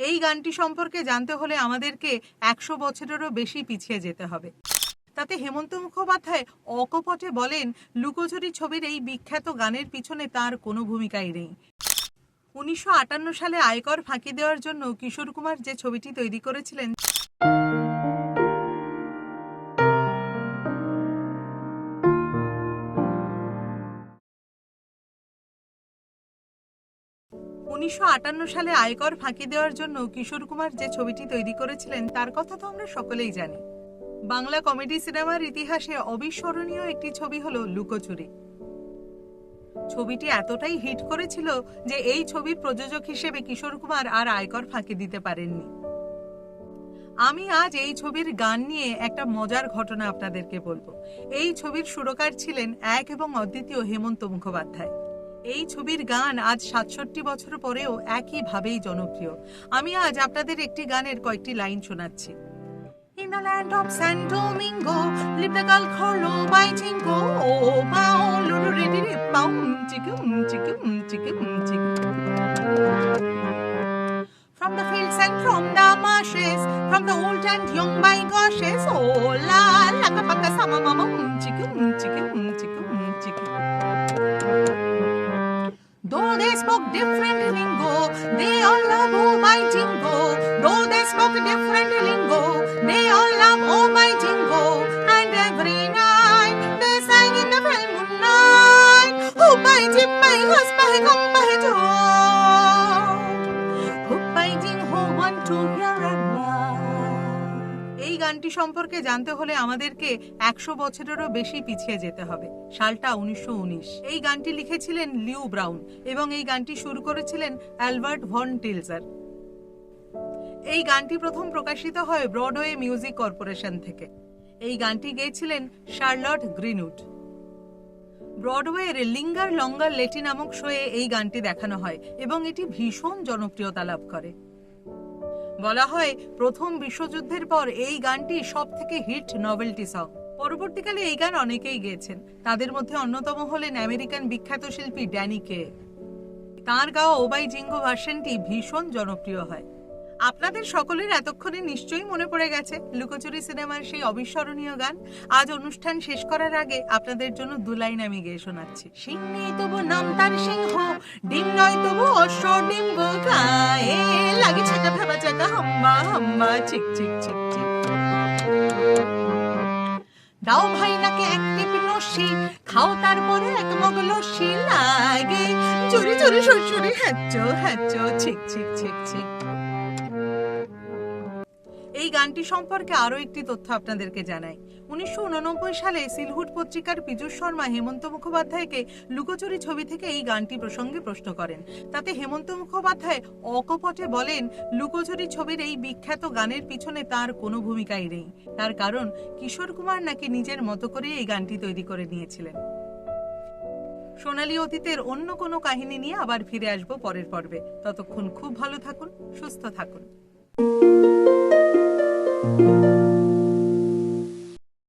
এই গানটি সম্পর্কে জানতে হলে আমাদেরকে একশো বছরেরও বেশি পিছিয়ে যেতে হবে। তাতে হেমন্ত মুখোপাধ্যায় অকপটে বলেন, লুকোচুরি ছবির এই বিখ্যাত গানের পিছনে তার কোনো ভূমিকাই নেই। উনিশশো আটান্ন সালে আয়কর ফাঁকি দেওয়ার জন্য কিশোর কুমার যে ছবিটি তৈরি করেছিলেন উনিশশো আটান্ন সালে আয়কর ফাঁকি দেওয়ার জন্য কিশোর কুমার যে ছবিটি তৈরি করেছিলেন, তার কথা তো আমরা সকলেই জানি। বাংলা কমেডি সিনেমার ইতিহাসে অবিস্মরণীয় একটি ছবি হল লুকোচুরি। ছবিটি এতটাই হিট করেছিল যে এই ছবির প্রযোজক হিসেবে কিশোর কুমার আর আয়কর ফাঁকি দিতে পারেননি। আমি আজ এই ছবির গান নিয়ে একটা মজার ঘটনা আপনাদেরকে বলব। এই ছবির সুরকার ছিলেন এক এবং অদ্বিতীয় হেমন্ত মুখোপাধ্যায়। এই ছবির গান আজ সাতষট্টি বছর পরেও একইভাবেই জনপ্রিয়। আমি আজ আপনাদের একটি গানের কয়েকটি লাইন শোনাচ্ছি। In the land of San Domingo, live the girl Carlo by different lingo, they all love oh my jingo. Though they spoke different lingo, they all love oh my jingo. And every night they sang in the moonlight. Oh my jim, my hus, my gum, my এই গানটি সম্পর্কে জানতে হলে আমাদেরকে একশো বছরেরও বেশি পিছিয়ে যেতে হবে। সালটা উনিশশো উনিশ। এই গানটি লিখেছিলেন লিউ ব্রাউন এবং এই গানটি শুরু করেছিলেন অ্যালবার্ট ভন টিলজার। এই গানটি প্রথম প্রকাশিত হয় ব্রডওয়ে মিউজিক কর্পোরেশন থেকে। এই গানটি গেয়েছিলেন শার্লট গ্রিনউড। ব্রডওয়ের লিঙ্গার লঙ্গার লেটি নামক শোয়ে এই গানটি দেখানো হয় এবং এটি ভীষণ জনপ্রিয়তা লাভ করে। বলা হয়, প্রথম বিশ্বযুদ্ধের পর এই গানটি সব থেকে হিট নভেলটি সং। পরবর্তীকালে এই গান অনেকেই গেয়েছেন। তাদের মধ্যে অন্যতম হলেন আমেরিকান বিখ্যাত শিল্পী ড্যানি কে তাঁর গাওয়া ওবাই জিঙ্গো ভার্সনটি ভীষণ জনপ্রিয় হয়। আপনাদের সকলের এতক্ষণে নিশ্চয়ই মনে পড়ে গেছে, লুকোচুরি সিনেমার সেই অবিস্মরণীয় গান। আজ অনুষ্ঠান শেষ করার আগে আপনাদের জন্য দু লাইন আমি গেয়ে শোনাচ্ছি। সিং নেই তবু নাম তার সিংহ, ডিম নয় তবু অশ্ব ডিম গো গায়ে। লাগে ছাকা ফেবা চাকা হাম্মা হাম্মা, চিক চিক চিক চিক। দাও ভাই নাকে এক টিপ নসি, খাও তারপরে এক মগ লস্যি লাগে। চুরি চুরি শ্বশুরি হ্যাচ্চ হ্যাচ্চ ছিক ছিক ছিক ছিক এই গানটি সম্পর্কে আরও একটি তথ্য আপনাদেরকে জানাই। উনিশশো সালে সিলহুট পত্রিকার পীযূষ শর্মা হেমন্ত মুখোপাধ্যায়কে লুকোচুরি ছবি থেকে এই গানটি প্রসঙ্গে প্রশ্ন করেন। তাতে হেমন্ত মুখোপাধ্যায় অকপটে বলেন, লুকোচুরি ছবির এই বিখ্যাত গানের পিছনে তার কোনো ভূমিকাই নেই। তার কারণ, কিশোর কুমার নাকি নিজের মতো করে এই গানটি তৈরি করে নিয়েছিলেন। সোনালী অতীতের অন্য কোনো কাহিনী নিয়ে আবার ফিরে আসব পরের পর্বে। ততক্ষণ খুব ভালো থাকুন, সুস্থ থাকুন। Thank you.